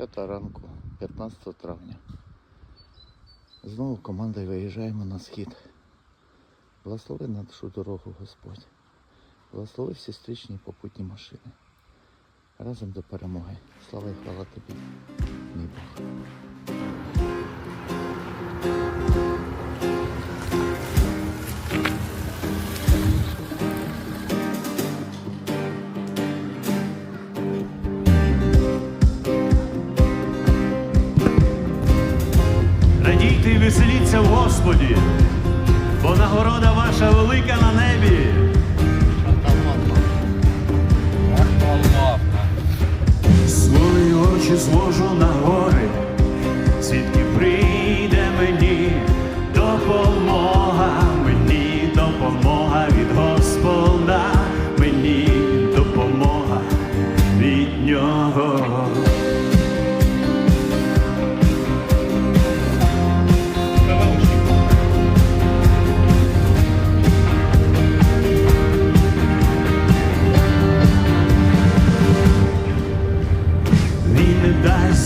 П'ята ранку, 15 травня. Знову командою виїжджаємо на схід. Благослови нашу дорогу, Господь. Благослови всі стрічні попутні машини. Разом до перемоги. Слава і хвала тобі, мій Бог. Радійте і веселіться в Господі, бо нагорода ваша велика на небі.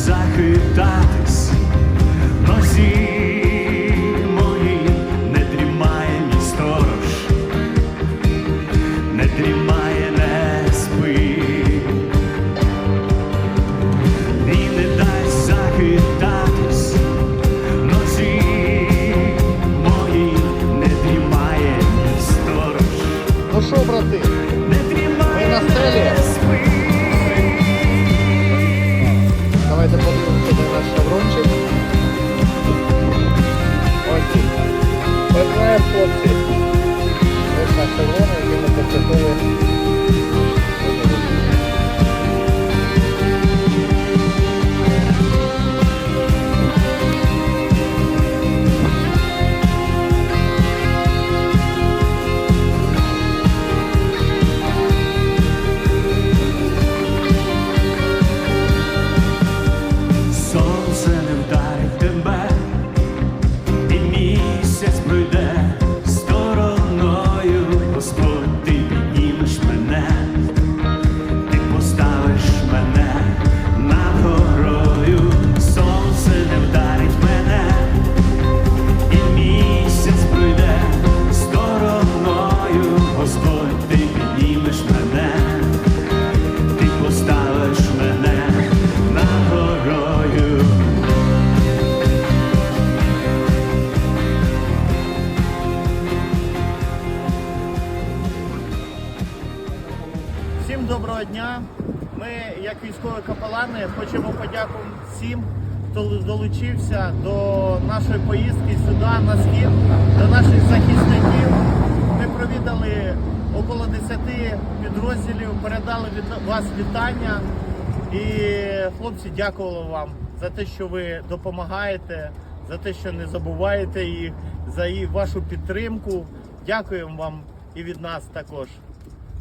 Захитатись. Нозі este podcast. Дня. Ми, як військові капелани, хочемо подякувати всім, хто долучився до нашої поїздки сюди на схід, до наших захисників. Ми провідали около 10 підрозділів, передали від вас вітання. І хлопці, дякували вам за те, що ви допомагаєте, за те, що не забуваєте їх, за їх вашу підтримку. Дякуємо вам і від нас також.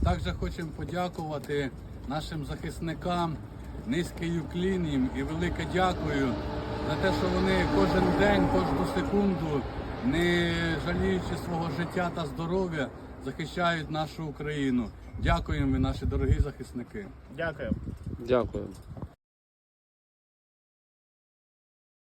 Також хочемо подякувати нашим захисникам, низький уклін їм і велике дякую за те, що вони кожен день, кожну секунду, не жаліючи свого життя та здоров'я, захищають нашу Україну. Дякуємо, наші дорогі захисники. Дякую. Дякую.